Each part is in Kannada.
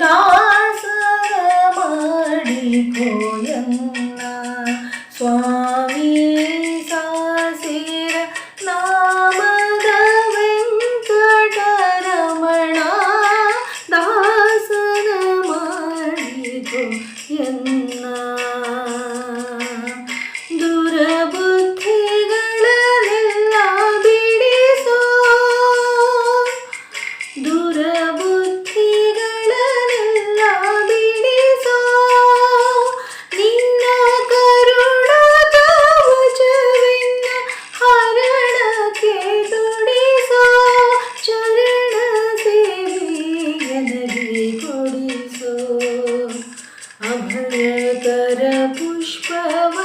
ದಾಸರ ಮಾಡಿಕೋಯನ್ನ Oh.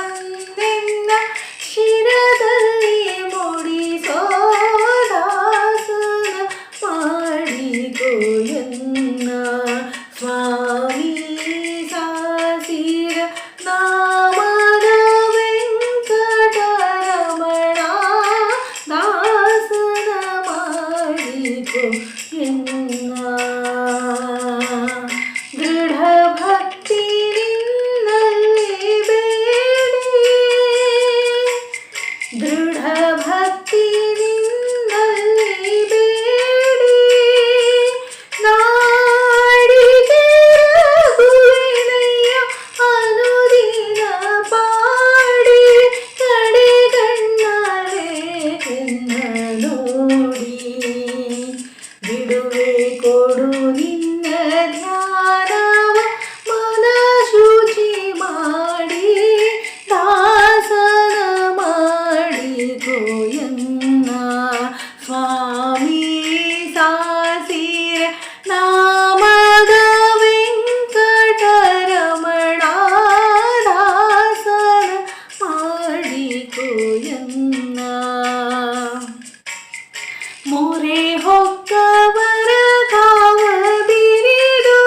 ಮೊರೆ ಹೊಕ್ಕವರ ಕಾವ ಬಿರಿದು.